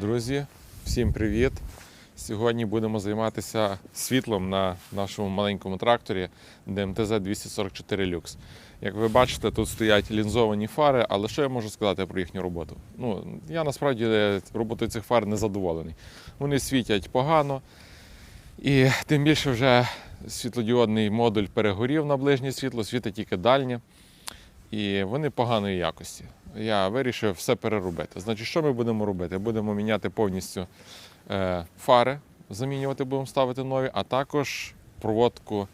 Друзі, всім привіт! Сьогодні будемо займатися світлом на нашому маленькому тракторі ДМТЗ 244 Lux. Як ви бачите, тут стоять лінзовані фари, але що я можу сказати про їхню роботу? Ну, я насправді роботою цих фар не задоволений. Вони світять погано, і тим більше вже світлодіодний модуль перегорів на ближнє світло, світить тільки дальнє. І вони поганої якості. Я вирішив все переробити. Значить, що ми будемо робити? Будемо міняти повністю е, фари, замінювати, будемо ставити нові, а також проводку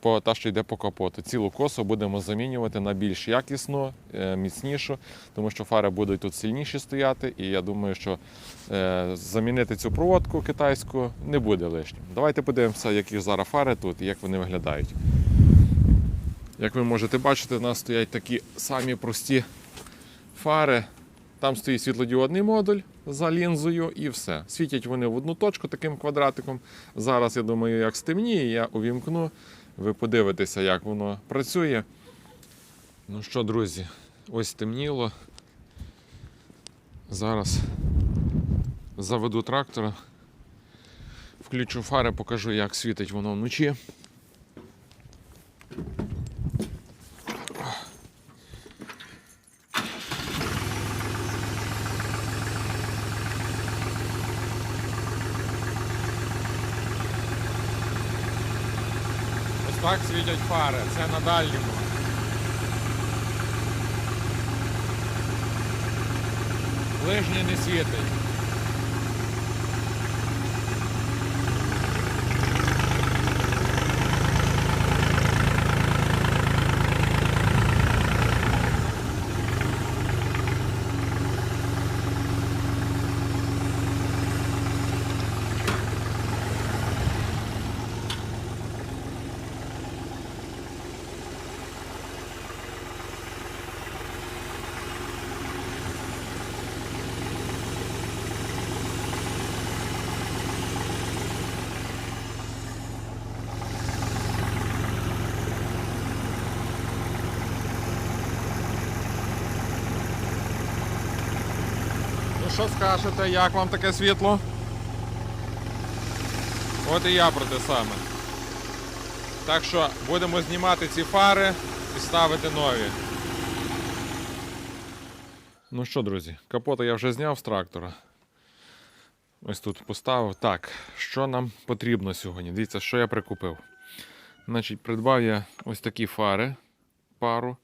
по та, що йде по капоту. Цілу косу будемо замінювати на більш якісну, е, міцнішу, тому що фари будуть тут сильніші стояти. І я думаю, що е, замінити цю проводку китайську не буде лишнім. Давайте подивимося, які зараз фари тут і як вони виглядають. Як ви можете бачити, у нас стоять такі самі прості фари. Там стоїть світлодіодний модуль за лінзою і все. Світять вони в одну точку таким квадратиком. Зараз, я думаю, як стемніє, я увімкну. Ви подивитеся, як воно працює. Ну що, друзі, ось стемніло. Зараз заведу трактора, включу фари, покажу, як світить воно вночі. Так фари, це на дальньому. Лижні не світить. Що скажете, як вам таке світло? От і я про те саме. Так що будемо знімати ці фари і ставити нові. Ну що, друзі, капота я вже зняв з трактора. Ось тут поставив. Так, що нам потрібно сьогодні? Дивіться, що я прикупив. Значить, придбав я ось такі фари пару.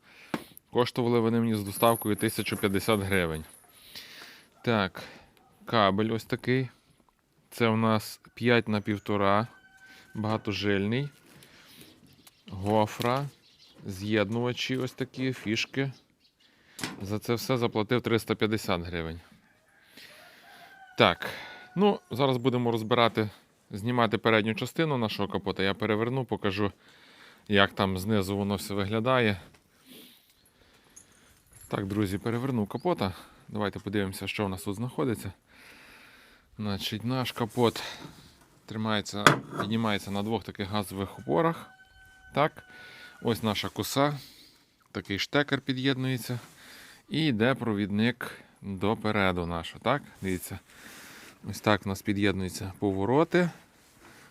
Коштували вони мені з доставкою 1050 гривень. Так, кабель ось такий. Це у нас 5 на 1,5, багатожильний. Гофра, з'єднувачі ось такі, фішки. За це все заплатив 350 гривень. Так, ну, зараз будемо розбирати, знімати передню частину нашого капота. Я переверну, покажу, як там знизу воно все виглядає. Так, друзі, перевернув капота. Давайте подивимося, що у нас тут знаходиться. Значить, наш капот тримається, піднімається на двох таких газових опорах. Так. Ось наша коса. Такий штекер під'єднується. І йде провідник допереду нашого. Так? Дивіться. Ось так у нас під'єднуються повороти.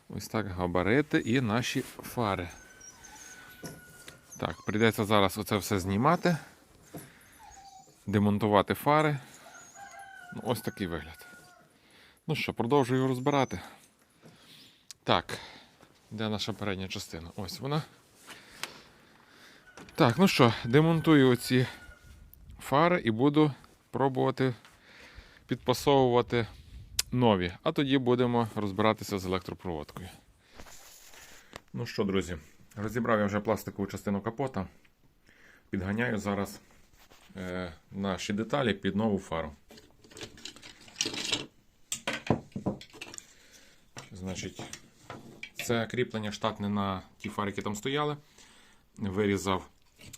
Ось так габарити і наші фари. Так, прийдеться зараз оце все знімати демонтувати фари. Ну, ось такий вигляд. Ну що, продовжую розбирати. Так, де наша передня частина? Ось вона. Так, ну що, демонтую оці фари і буду пробувати підпасовувати нові. А тоді будемо розбиратися з електропроводкою. Ну що, друзі, розібрав я вже пластикову частину капота. Підганяю зараз наші деталі під нову фару. Значить, це кріплення штатне на ті фари, які там стояли. Вирізав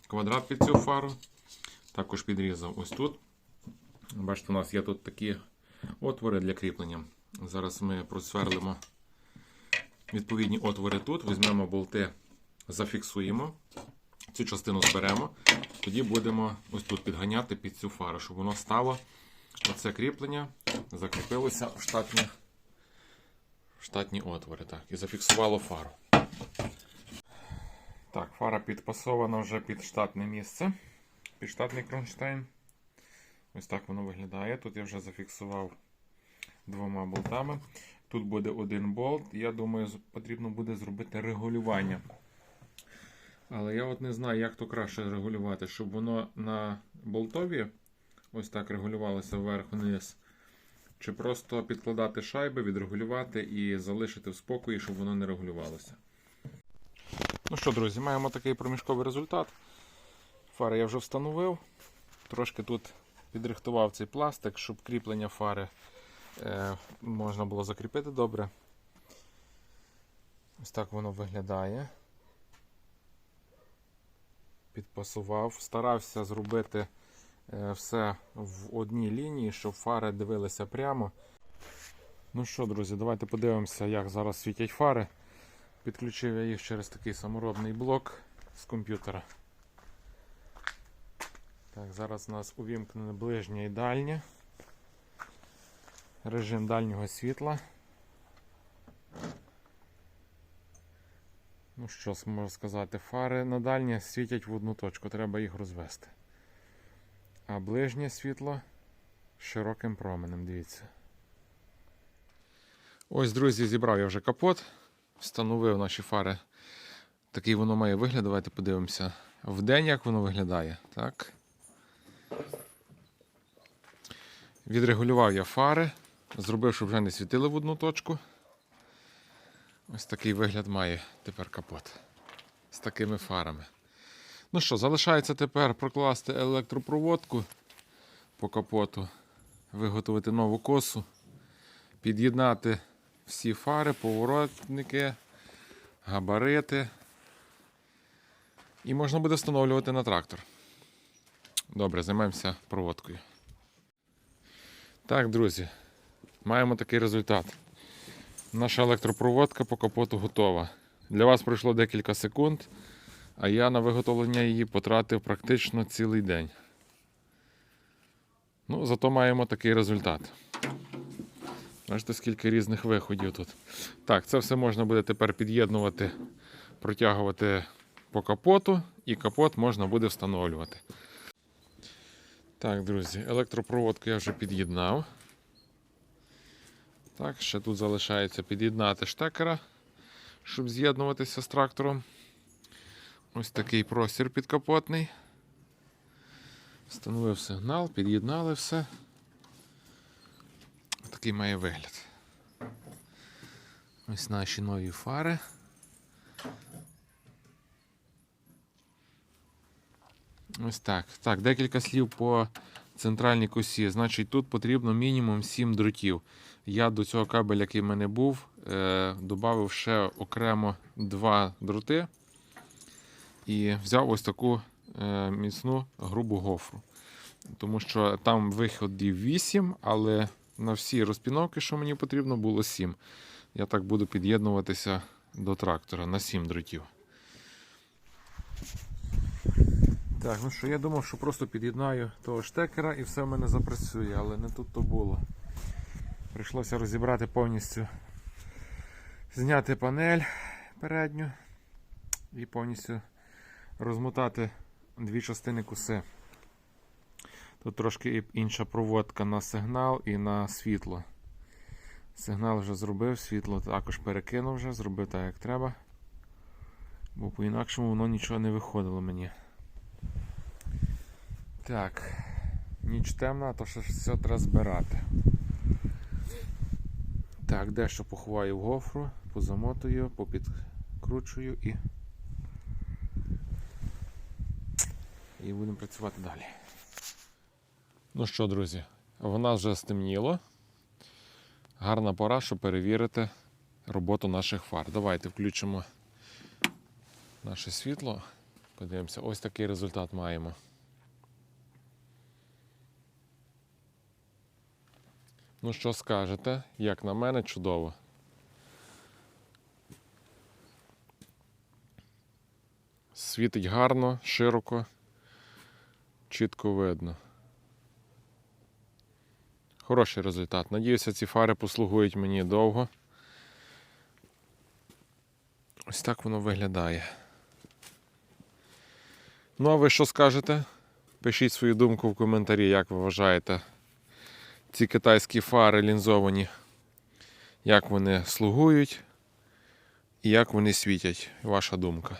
квадрат під цю фару. Також підрізав ось тут. Бачите, у нас є тут такі отвори для кріплення. Зараз ми просверлимо відповідні отвори тут, візьмемо болти, зафіксуємо. Цю частину зберемо, тоді будемо ось тут підганяти під цю фару, щоб воно стало оце кріплення закріпилося в штатні, в штатні отвори. Так, і зафіксувало фару. Так, фара підпасована вже під штатне місце, під штатний кронштейн. Ось так воно виглядає. Тут я вже зафіксував двома болтами. Тут буде один болт. Я думаю, потрібно буде зробити регулювання. Але я от не знаю, як то краще регулювати, щоб воно на болтові ось так регулювалося вверх-вниз. Чи просто підкладати шайби, відрегулювати і залишити в спокої, щоб воно не регулювалося. Ну що, друзі, маємо такий проміжковий результат. Фари я вже встановив. Трошки тут підрихтував цей пластик, щоб кріплення фари е, можна було закріпити добре. Ось так воно виглядає. Підпасував. Старався зробити е, все в одній лінії, щоб фари дивилися прямо. Ну що, друзі, давайте подивимося, як зараз світять фари. Підключив я їх через такий саморобний блок з комп'ютера. Так, зараз у нас увімкнене ближнє і дальнє. Режим дальнього світла. Що можу сказати, фари на дальнє світять в одну точку, треба їх розвести. А ближнє світло з широким променем, дивіться. Ось, друзі, зібрав я вже капот, встановив наші фари. Такий воно має вигляд. Давайте подивимося в день, як воно виглядає. Так. Відрегулював я фари, зробив, щоб вже не світили в одну точку. Ось такий вигляд має тепер капот з такими фарами. Ну що, залишається тепер прокласти електропроводку по капоту, виготовити нову косу, під'єднати всі фари, поворотники, габарити. І можна буде встановлювати на трактор. Добре, займаємося проводкою. Так, друзі, маємо такий результат. Наша електропроводка по капоту готова. Для вас пройшло декілька секунд, а я на виготовлення її потратив практично цілий день. Ну, зато маємо такий результат. Бачите, скільки різних виходів тут. Так, це все можна буде тепер під'єднувати, протягувати по капоту, і капот можна буде встановлювати. Так, друзі, електропроводку я вже під'єднав. Так, ще тут залишається під'єднати штекера, щоб з'єднуватися з трактором. Ось такий простір підкапотний. Встановив сигнал, під'єднали все. Такий має вигляд. Ось наші нові фари. Ось так. Так, декілька слів по центральній косі. Значить, тут потрібно мінімум 7 дротів. Я до цього кабеля, який в мене був, е, додав ще окремо 2 дроти і взяв ось таку е, міцну грубу гофру. Тому що там виходів 8, але на всі розпіновки, що мені потрібно, було 7. Я так буду під'єднуватися до трактора на 7 дротів. Так, ну що, я думав, що просто під'єднаю того штекера і все в мене запрацює, але не тут то було. Прийшлося розібрати повністю, зняти панель передню і повністю розмотати дві частини коси. Тут трошки інша проводка на сигнал і на світло. Сигнал вже зробив, світло також перекинув вже, зробив так, як треба. Бо по-інакшому воно нічого не виходило мені. Так, ніч темна, то ще все треба збирати. Так, дещо поховаю в гофру, позамотую, попідкручую і. І будемо працювати далі. Ну що, друзі, в нас вже стемніло. Гарна пора, щоб перевірити роботу наших фар. Давайте включимо наше світло. Подивимося, ось такий результат маємо. Ну що скажете? Як на мене, чудово. Світить гарно, широко, чітко видно. Хороший результат. Надіюся, ці фари послугують мені довго. Ось так воно виглядає. Ну, а ви що скажете? Пишіть свою думку в коментарі, як ви вважаєте ці китайські фари лінзовані, як вони слугують і як вони світять. Ваша думка.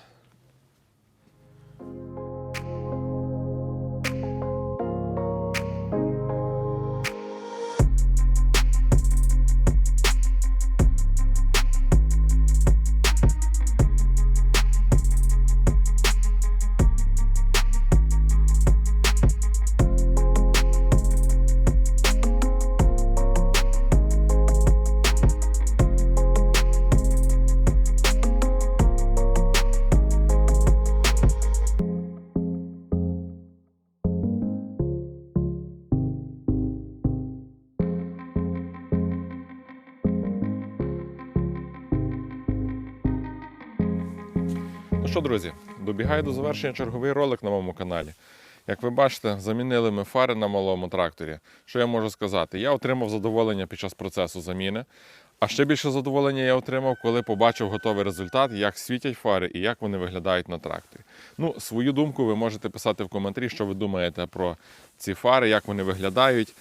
Що, друзі, добігає до завершення черговий ролик на моєму каналі. Як ви бачите, замінили ми фари на малому тракторі. Що я можу сказати? Я отримав задоволення під час процесу заміни. А ще більше задоволення я отримав, коли побачив готовий результат, як світять фари і як вони виглядають на тракторі. Ну, свою думку ви можете писати в коментарі, що ви думаєте про ці фари, як вони виглядають.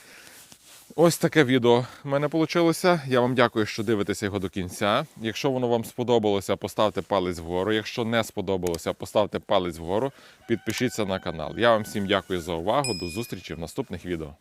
Ось таке відео в мене вийшло. Я вам дякую, що дивитеся його до кінця. Якщо воно вам сподобалося, поставте палець вгору. Якщо не сподобалося, поставте палець вгору, підпишіться на канал. Я вам всім дякую за увагу. До зустрічі в наступних відео.